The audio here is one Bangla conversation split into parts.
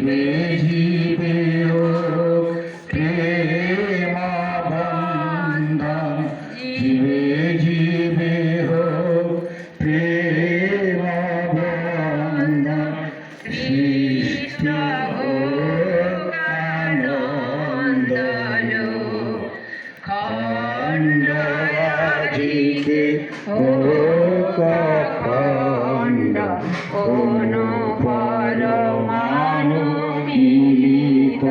Amen. সে খণ্ড কোন পরমাণু মিলিত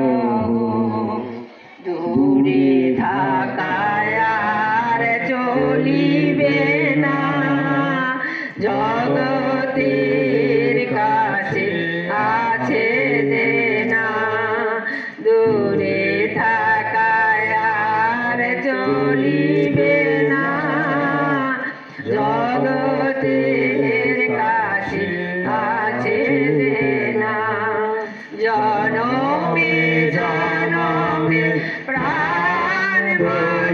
দূরে থাকায় চলিবে না। জগতে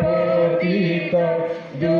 পতিত দু